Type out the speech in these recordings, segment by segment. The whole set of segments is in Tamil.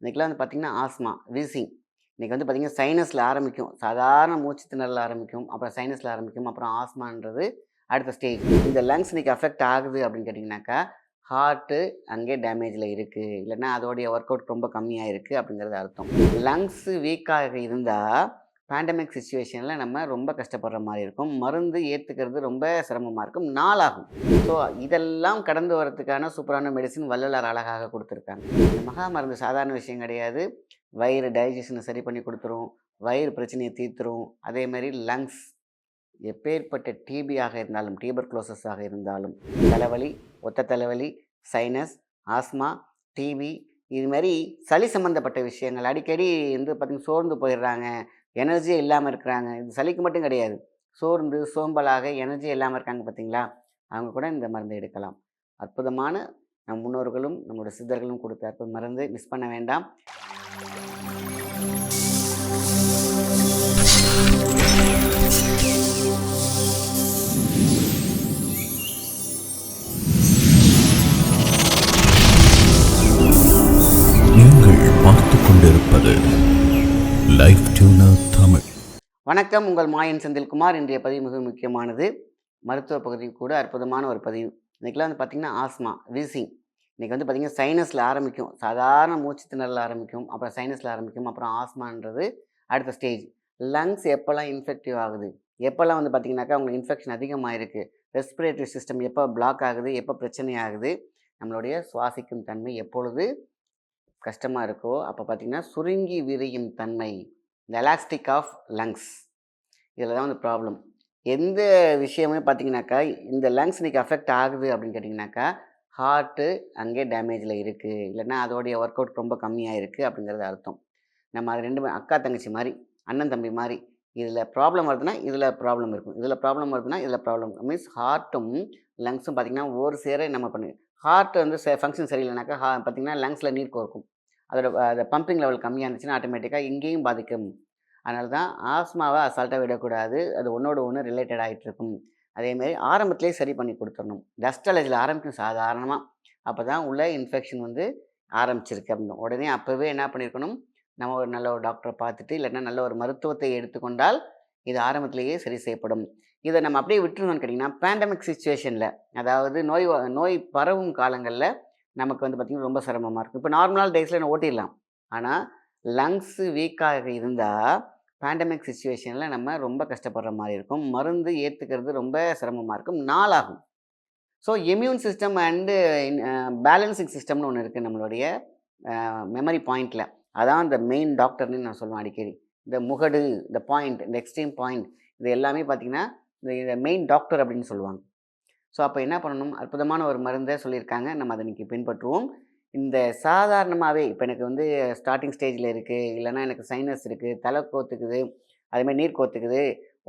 இன்றைக்கெலாம் வந்து பார்த்திங்கன்னா ஆஸ்மா வீசிங். இன்றைக்கி வந்து பார்த்திங்கன்னா சைனஸில் ஆரம்பிக்கும். சாதாரண மூச்சு திணறல் ஆரம்பிக்கும். அப்புறம் சைனஸில் ஆரம்பிக்கும். அப்புறம் ஆஸ்மான்றது அடுத்த ஸ்டேஜ் இந்த லங்ஸ் இன்றைக்கி அஃபெக்ட் ஆகுது அப்படின்னு கேட்டிங்கனாக்கா ஹார்ட்டு அங்கே டேமேஜில் இருக்குது இல்லைன்னா அதோடைய ஒர்க் அவுட் ரொம்ப கம்மியாக இருக்குது அப்படிங்கிறது அர்த்தம். லங்ஸு வீக்காக இருந்தால் பேண்டமிக் சுச்சுவேஷனில் நம்ம ரொம்ப கஷ்டப்படுற மாதிரி இருக்கும். மருந்து ஏற்றுக்கிறது ரொம்ப சிரமமாக இருக்கும். நாளாகும். ஸோ இதெல்லாம் கடந்து வரதுக்கான சூப்பரான மெடிசின் வள்ளலார் அழகாக கொடுத்துருக்காங்க. இந்த மகா மருந்து சாதாரண விஷயம் கிடையாது. வயிறு டைஜஷனை சரி பண்ணி கொடுத்துரும். வயிறு பிரச்சனையை தீர்த்துரும். அதே மாதிரி லங்ஸ் எப்பேற்பட்ட டிபியாக இருந்தாலும் டியூபர் ஆக இருந்தாலும் தலைவலி ஒத்த தலைவலி சைனஸ் ஆஸ்மா டிபி இது மாதிரி சளி சம்மந்தப்பட்ட விஷயங்கள் அடிக்கடி வந்து பார்த்திங்கன்னா சோர்ந்து போயிடுறாங்க. எனர்ஜியே இல்லாமல் இருக்கிறாங்க. இது சளிக்கு மட்டும் கிடையாது. சோர்ந்து சோம்பலாக எனர்ஜி இல்லாமல் இருக்காங்க பார்த்தீங்களா? அவங்க கூட இந்த மருந்தை எடுக்கலாம். அற்புதமான நம் முன்னோர்களும் நம்மளோட சித்தர்களும் கொடுத்த அற்புத மருந்து மிஸ் பண்ண வேண்டாம். வணக்கம். உங்கள் மாயன் செந்தில்குமார். இன்றைய பதிவு மிக முக்கியமானது. மருத்துவ பகுதிக்கு கூட அற்புதமான ஒரு பதிவு. இன்றைக்கெலாம் வந்து பார்த்திங்கன்னா ஆஸ்மா வீசிங். இன்றைக்கி வந்து பார்த்திங்கன்னா சைனஸில் ஆரம்பிக்கும். சாதாரண மூச்சு திணறல் ஆரம்பிக்கும். அப்புறம் சைனஸில் ஆரம்பிக்கும். அப்புறம் ஆஸ்மான்றது அடுத்த ஸ்டேஜ் லங்ஸ் எப்போல்லாம் இன்ஃபெக்டிவ் ஆகுது? எப்போல்லாம் வந்து பார்த்திங்கனாக்கா உங்களுக்கு இன்ஃபெக்ஷன் அதிகமாக இருக்குது ரெஸ்பிரேட்டரி சிஸ்டம் எப்போ பிளாக் ஆகுது? எப்போ பிரச்சனை ஆகுது? நம்மளுடைய சுவாசிக்கும் தன்மை எப்பொழுது கஷ்டமாக இருக்கோ அப்போ பார்த்திங்கன்னா சுருங்கி விரியும் தன்மை. இந்த எலாஸ்டிக் ஆஃப் லங்ஸ் இதில் தான் வந்து ப்ராப்ளம் எந்த விஷயமே பார்த்தீங்கன்னாக்கா இந்த லங்ஸ் இன்றைக்கி அஃபெக்ட் ஆகுது அப்படின்னு கேட்டிங்கனாக்கா ஹார்ட்டு அங்கே டேமேஜில் இருக்குது இல்லைன்னா அதோடைய ஒர்க் அவுட் ரொம்ப கம்மியாக இருக்குது அப்படிங்கிறது அர்த்தம். நம்ம அது ரெண்டு அக்கா தங்கச்சி மாதிரி அண்ணன் தம்பி மாதிரி இதில் ப்ராப்ளம் வருதுன்னா இதில் ப்ராப்ளம் இருக்கும். இதில் ப்ராப்ளம் வருதுன்னா இதில் ப்ராப்ளம் மீன்ஸ் ஹார்ட்டும் லங்ஸும் பார்த்திங்கன்னா ஒரு சேர நம்ம பண்ணு ஹார்ட் வந்து ஃபங்க்ஷன் சரியில்லைனாக்கா ஹா பார்த்திங்கன்னா லங்ஸில் நீர் கோர்க்கும். அதோட அந்த பம்பிங் லெவல் கம்மியாக இருந்துச்சுன்னா ஆட்டோமேட்டிக்காக இங்கேயும் பாதிக்கும். அதனால தான் ஆஸ்மாவை அசால்ட்டாக விடக்கூடாது. அது ஒன்றோட ஒன்று ரிலேட்டட் ஆகிட்டு இருக்கும் அதேமாரி ஆரம்பத்திலே சரி பண்ணி கொடுத்துடணும். டஸ்ட் அலர்ஜியில் ஆரம்பிக்கும் சாதாரணமாக அப்போ தான் உள்ள இன்ஃபெக்ஷன் வந்து ஆரம்பிச்சிருக்கு அப்படின்னு. உடனே அப்போவே என்ன பண்ணியிருக்கணும் நம்ம ஒரு நல்ல ஒரு டாக்டரை பார்த்துட்டு இல்லைன்னா நல்ல ஒரு மருத்துவத்தை எடுத்துக்கொண்டால் இது ஆரம்பத்திலேயே சரி செய்யப்படும். இதை நம்ம அப்படியே விட்டுருந்தோம்னு கேட்டிங்கன்னா பேண்டமிக் சுச்சுவேஷனில் அதாவது நோய் நோய் பரவும் காலங்களில் நமக்கு வந்து பார்த்திங்கன்னா ரொம்ப சிரமமாக இருக்கும். இப்போ நார்மலாக டேஸில் ஓட்டிடலாம். ஆனால் லங்ஸு வீக்காக இருந்தால் பேண்டமிக் சுச்சுவேஷனில் நம்ம ரொம்ப கஷ்டப்படுற மாதிரி இருக்கும். மருந்து ஏற்றுக்கிறது ரொம்ப சிரமமாக இருக்கும். நாளாகும். So immune system and balancing சிஸ்டம்னு ஒன்று இருக்குது நம்மளுடைய uh, மெமரி பாயிண்டில் அதான் இந்த மெயின் டாக்டர்னு நான் சொல்லுவேன் அடிக்கடி. இந்த முகடு இந்த பாயிண்ட் இந்த எக்ஸ்ட்ரீம் பாயிண்ட் இது எல்லாமே பார்த்திங்கன்னா இந்த மெயின் டாக்டர் அப்படின்னு சொல்லுவாங்க. ஸோ அப்போ என்ன பண்ணணும்? அற்புதமான ஒரு மருந்தை சொல்லியிருக்காங்க. நம்ம அதை இன்றைக்கி பின்பற்றுவோம். இந்த சாதாரணமாகவே இப்போ எனக்கு வந்து ஸ்டார்டிங் ஸ்டேஜில் இருக்குது இல்லைன்னா எனக்கு சைனஸ் இருக்குது தலை கோத்துக்குது. அதுமாதிரி நீர் கோத்துக்குது.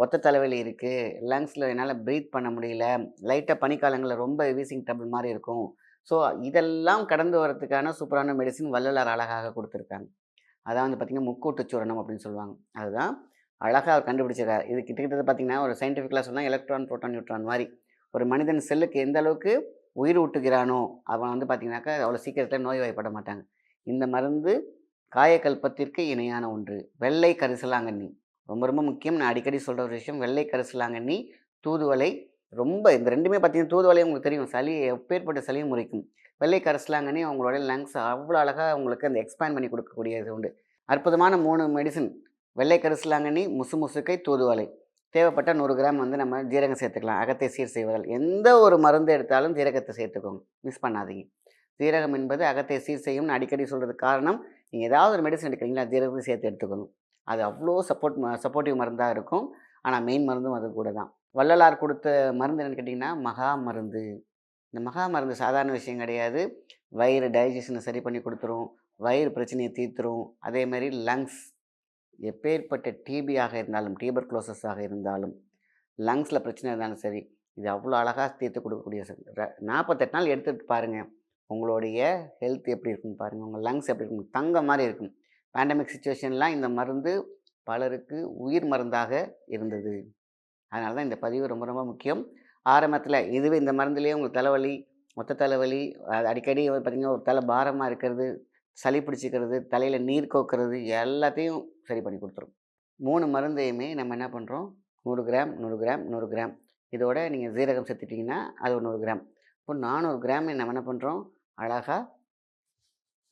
ஒத்த தலைவலி இருக்குது லங்ஸில் என்னால் ப்ரீத் பண்ண முடியல. லைட்டாக பனிக்காலங்களில் ரொம்ப வீசிங் ட்ரபிள் மாதிரி இருக்கும். ஸோ இதெல்லாம் கடந்து வரதுக்கான சூப்பரான மெடிசின் வள்ளலார் அழகாக கொடுத்துருக்காங்க. அதான் வந்து பார்த்திங்கன்னா முக்கூட்டு சூரணம் அப்படின்னு சொல்லுவாங்க. அதுதான் அழகாக அவர் கண்டுபிடிச்சிருக்காரு. இது கிட்டத்தட்ட பார்த்திங்கன்னா ஒரு சயின்டிஃபிக்கலாக சொன்னால் எலக்ட்ரான் ப்ரோட்டான் நியூட்ரான் மாதிரி. ஒரு மனிதன் செல்லுக்கு எந்த அளவுக்கு உயிர் ஊட்டுகிறானோ அவன் வந்து பார்த்திங்கனாக்கா அவ்வளோ சீக்கிரத்தில் நோய்வாய்ப்பட மாட்டாங்க. இந்த மருந்து காயக்கல்பத்திற்கு இணையான ஒன்று. வெள்ளை கரிசலாங்கண்ணி. ரொம்ப ரொம்ப முக்கியம். நான் அடிக்கடி சொல்கிற ஒரு விஷயம். வெள்ளை கரிசலாங்கண்ணி தூதுவலை ரொம்ப இந்த ரெண்டுமே பார்த்தீங்கன்னா தூதுவலை உங்களுக்கு தெரியும். சளி எப்பேற்பட்ட சளியும் முறைக்கும். வெள்ளை கரிசலாங்கண்ணி அவங்களோட லங்ஸ் அவ்வளோ அழகாக உங்களுக்கு அந்த எக்ஸ்பேண்ட் பண்ணி கொடுக்கக்கூடியது உண்டு. அற்புதமான மூணு மெடிசன் வெள்ளை கரிசலாங்கண்ணி முசு முசுக்கை தூதுவலை தேவைப்பட்ட நூறு கிராம் வந்து நம்ம ஜீரகம் சேர்த்துக்கலாம். அகத்தை சீர் செய்வதால். எந்த ஒரு மருந்து எடுத்தாலும் ஜீரகத்தை சேர்த்துக்கோங்க. மிஸ் பண்ணாதீங்க. ஜீரகம் என்பது அகத்தை சீர் செய்யும்னு அடிக்கடி சொல்கிறதுக்கு காரணம் நீங்கள் ஏதாவது ஒரு மெடிசன் எடுக்கிறீங்களா ஜீரகத்தை சேர்த்து எடுத்துக்கணும். அது அவ்வளோ சப்போர்ட் சப்போர்ட்டிவ் மருந்தாக இருக்கும். ஆனால் மெயின் மருந்தும் அது கூட தான். வள்ளலார் கொடுத்த மருந்து என்னென்னு கேட்டிங்கன்னா மகா மருந்து. இந்த மகா மருந்து சாதாரண விஷயம் கிடையாது. வயிறு டைஜஷனை சரி பண்ணி கொடுத்துரும். வயிறு பிரச்சனையை தீர்த்துரும். அதே மாதிரி லங்ஸ் எப்பேற்பட்ட டிபியாக இருந்தாலும் டியூபர் ஆக இருந்தாலும் லங்ஸில் பிரச்சனை இருந்தாலும் சரி இது அவ்வளோ அழகாக தீர்த்து கொடுக்கக்கூடிய நாற்பத்தெட்டு நாள் எடுத்துகிட்டு பாருங்கள் உங்களுடைய ஹெல்த் எப்படி இருக்குன்னு பாருங்கள் உங்கள் லங்ஸ் எப்படி இருக்கும். தங்க மாதிரி இருக்கும். பேண்டமிக் சுச்சுவேஷன்லாம் இந்த மருந்து பலருக்கு உயிர் மருந்தாக இருந்தது. அதனால தான் இந்த பதிவு ரொம்ப ரொம்ப முக்கியம். ஆரம்பத்தில் இதுவே இந்த மருந்துலேயே உங்களுக்கு தலைவலி மொத்த தலைவலி அடிக்கடி பார்த்திங்கன்னா ஒரு தலை பாரமாக இருக்கிறது சளி பிடிச்சிக்கிறது தலையில் நீர் கோக்கிறது எல்லாத்தையும் சரி பண்ணி கொடுத்துரும். மூணு மருந்தையுமே நம்ம என்ன பண்ணுறோம் நூறு கிராம் நூறு கிராம் நூறு கிராம். இதோட நீங்கள் ஜீரகம் சேர்த்துட்டிங்கன்னா அது ஒரு நூறு கிராம். இப்போ நானூறு கிராம் நம்ம என்ன பண்ணுறோம் அழகாக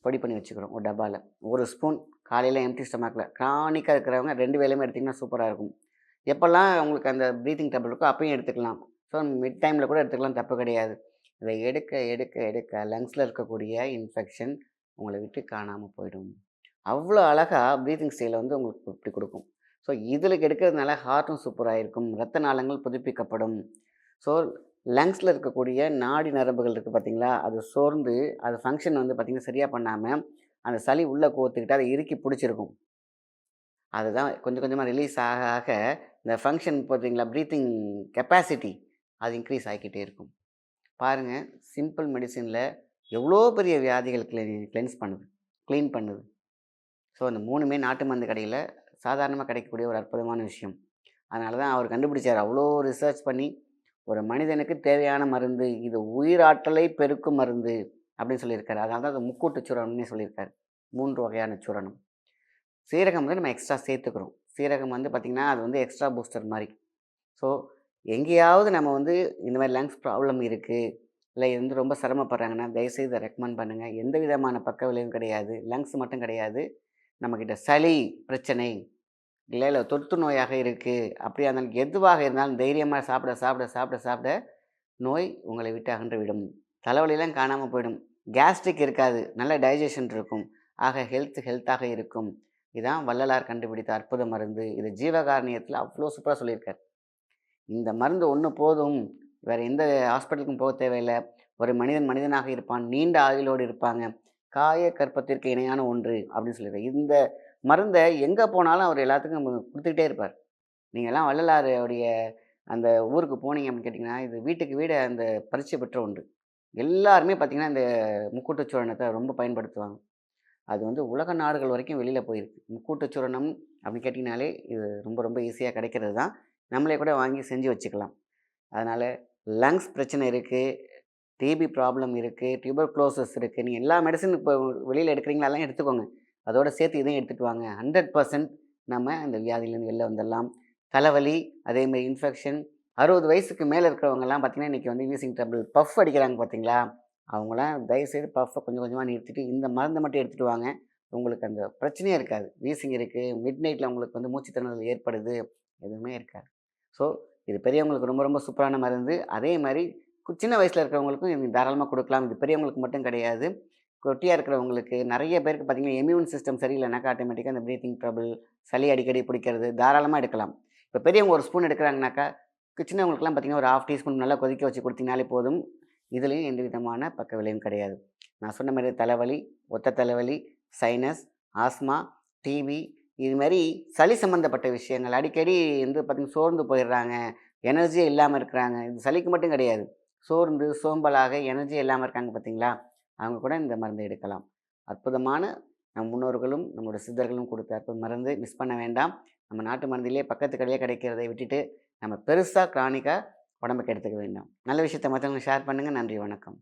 பொடி பண்ணி வச்சுக்கிறோம் ஒரு டப்பாவில் ஒரு ஸ்பூன் காலையில் எம்டி ஸ்டமக்கில் க்ரானிக்காக இருக்கிறவங்க ரெண்டு வேலையுமே எடுத்திங்கன்னா சூப்பராக இருக்கும். எப்போல்லாம் உங்களுக்கு அந்த ப்ரீத்திங் டபுள் இருக்கோ அப்பயும் எடுத்துக்கலாம். ஸோ மிட் டைமில் கூட எடுத்துக்கலாம் தப்பு கிடையாது. இதை எடுக்க எடுக்க எடுக்க லங்ஸில் இருக்கக்கூடிய இன்ஃபெக்ஷன் உங்களை விட்டு காணாமல் போயிடும். அவ்வளோ அழகாக ப்ரீத்திங் ஸ்டைலை வந்து உங்களுக்கு இப்படி கொடுக்கும். ஸோ இதில் எடுக்கிறதுனால ஹார்ட்டும் சூப்பராக இருக்கும். ரத்த நாளங்கள் புதுப்பிக்கப்படும். ஸோ லங்ஸில் இருக்கக்கூடிய நாடி நரம்புகள் இருக்குது பார்த்திங்களா அது சோர்ந்து அது ஃபங்க்ஷன் வந்து பார்த்திங்கன்னா சரியாக பண்ணாமல் அந்த சளி உள்ளே கோத்துக்கிட்டு அதை இறுக்கி பிடிச்சிருக்கும். அதுதான் கொஞ்சம் கொஞ்சமாக ரிலீஸ் ஆக ஆக இந்த ஃபங்க்ஷன் பார்த்திங்களா ப்ரீத்திங் கெப்பாசிட்டி அது இன்க்ரீஸ் ஆகிக்கிட்டே இருக்கும். பாருங்கள் சிம்பிள் மெடிசனில் எவ்வளோ பெரிய வியாதிகள் கிளீன் கிளென்ஸ் பண்ணுது க்ளீன் பண்ணுது. ஸோ அந்த மூணுமே நாட்டு மருந்து கடையில் சாதாரணமாக கிடைக்கக்கூடிய ஒரு அற்புதமான விஷயம். அதனால தான் அவர் கண்டுபிடிச்சார். அவ்வளோ ரிசர்ச் பண்ணி ஒரு மனிதனுக்கு தேவையான மருந்து இது உயிராற்றலை பெருக்கும் மருந்து அப்படின்னு சொல்லியிருக்காரு. அதனால தான் அது முக்கூட்டு சூரணம்னே சொல்லியிருக்காரு. மூன்று வகையான சூரணம். சீரகம் வந்து நம்ம எக்ஸ்ட்ரா சேர்த்துக்கிறோம். சீரகம் வந்து பார்த்திங்கன்னா அது வந்து எக்ஸ்ட்ரா பூஸ்டர் மாதிரி. ஸோ எங்கேயாவது நம்ம வந்து இந்த மாதிரி லங்ஸ் ப்ராப்ளம் இருக்குது இல்லை இது வந்து ரொம்ப சிரமப்படுறாங்கன்னா தயவுசெய்து இதை ரெக்கமெண்ட் பண்ணுங்கள் எந்த விதமான பக்க விளைவும் கிடையாது. லங்ஸ் மட்டும் கிடையாது. நம்மக்கிட்ட சளி பிரச்சனை இல்லை இல்லை தொற்று நோயாக இருக்குது அப்படியா இருந்தாலும் எதுவாக இருந்தாலும் தைரியமாக சாப்பிட சாப்பிட சாப்பிட சாப்பிட நோய் உங்களை விட்டு அகன்று விடும் தலைவலியெல்லாம் காணாமல் போயிடும். கேஸ்ட்ரிக் இருக்காது. நல்ல டைஜஷன் இருக்கும். ஆக ஹெல்த் ஹெல்த்தாக இருக்கும். இதான் வள்ளலார் கண்டுபிடித்த அற்புத மருந்து. இது ஜீவகாரணியத்தில் அவ்வளோ சூப்பராக சொல்லியிருக்கார். இந்த மருந்து ஒன்று போதும். வேறு எந்த ஹாஸ்பிட்டலுக்கும் போக தேவையில்லை. ஒரு மனிதன் மனிதனாக இருப்பான். நீண்ட ஆயுளோடு இருப்பாங்க. காய கற்பத்திற்கு இணையான ஒன்று அப்படின்னு சொல்லியிருக்காரு இந்த மருந்தை எங்கே போனாலும் அவர் எல்லாத்துக்கும் கொடுத்துக்கிட்டே இருப்பார். நீங்கள்லாம் வள்ளலாருடைய அந்த ஊருக்கு போனீங்க அப்படின்னு கேட்டிங்கன்னா இது வீட்டுக்கு வீடு அந்த பரிச்சை பெற்ற ஒன்று. எல்லாருமே பார்த்திங்கன்னா இந்த முக்கூட்டச்சூரணத்தை ரொம்ப பயன்படுத்துவாங்க. அது வந்து உலக நாடுகள் வரைக்கும் வெளியில் போயிருக்கு. முக்கூட்டச்சூரணம் அப்படின்னு கேட்டிங்கனாலே இது ரொம்ப ரொம்ப ஈஸியாக கிடைக்கிறது தான் நம்மளே கூட வாங்கி செஞ்சு வச்சுக்கலாம். அதனால் லங்ஸ் பிரச்சனை இருக்குது டிபி ப்ராப்ளம் இருக்குது டியூபர் க்ளோசஸ் இருக்குது நீங்கள் எல்லா மெடிசன் இப்போ வெளியில் எடுக்கிறீங்களா எல்லாம் எடுத்துக்கோங்க. அதோட சேர்த்து இதையும் எடுத்துகிட்டு வாங்க. ஹண்ட்ரட் பர்சன்ட் நம்ம அந்த வியாதியிலேருந்து வெளில வந்துடலாம். தலைவலி அதேமாதிரி இன்ஃபெக்ஷன் அறுபது வயசுக்கு மேலே இருக்கிறவங்கலாம் பார்த்திங்கன்னா இன்றைக்கி வந்து வீசிங் டபுள் பஃப் அடிக்கிறாங்க பார்த்தீங்களா அவங்களாம் தயவுசெய்து பஃப்பை கொஞ்சம் கொஞ்சமாக நிறுத்திட்டு இந்த மருந்தை மட்டும் எடுத்துகிட்டு வாங்க. உங்களுக்கு அந்த பிரச்சனையே இருக்காது. வீசிங் இருக்குது மிட் நைட்டில் உங்களுக்கு வந்து மூச்சு ஏற்படுது எதுவுமே இருக்காது. ஸோ இது பெரியவங்களுக்கு ரொம்ப ரொம்ப சூப்பரான மருந்து. அதே மாதிரி சின்ன வயசில் இருக்கிறவங்களுக்கும் இது தாராளமாக கொடுக்கலாம். இது பெரியவங்களுக்கு மட்டும் கிடையாது. கொட்டியாக இருக்கிறவங்களுக்கு நிறைய பேருக்கு பார்த்தீங்கன்னா இம்யூன் சிஸ்டம் சரியில்லைனாக்கா ஆட்டோமேட்டிக்காக அந்த ப்ரீத்திங் ட்ரபிள் சளி அடிக்கடி பிடிக்கிறது தாராளமாக எடுக்கலாம். இப்போ பெரியவங்க ஒரு ஸ்பூன் எடுக்கிறாங்கனாக்கா சின்னவங்களுக்குலாம் பார்த்தீங்கன்னா ஒரு ஹாஃப் டீஸ்பூன் நல்லா கொதிக்க வச்சு கொடுத்தீங்கனாலே போதும். இதுலேயும் எந்த விதமான பக்க விளைவும் கிடையாது. நான் சொன்ன மாதிரி தலைவலி ஒத்த தலைவலி சைனஸ் ஆஸ்மா டிவி இது மாதிரி சளி சம்மந்தப்பட்ட விஷயங்கள். அடிக்கடி வந்து பார்த்திங்கன்னா சோர்ந்து போயிடுறாங்க எனர்ஜியே இல்லாமல் இருக்கிறாங்க. இது சளிக்கு மட்டும் கிடையாது. சோர்ந்து சோம்பலாக எனர்ஜி இல்லாமல் இருக்காங்க பார்த்தீங்களா அவங்க கூட இந்த மருந்தை எடுக்கலாம். அற்புதமான நம் முன்னோர்களும் நம்மளோட சித்தர்களும் கொடுத்த அற்புத மருந்து மிஸ் பண்ண வேண்டாம். நம்ம நாட்டு மருந்திலே பக்கத்து கடையே கிடைக்கிறதை விட்டுட்டு நம்ம பெருசாக கிரானிக்காக உடம்புக்கு எடுத்துக்க வேண்டாம். நல்ல விஷயத்தை மற்றவங்களுக்கு ஷேர் பண்ணுங்கள் நன்றி வணக்கம்.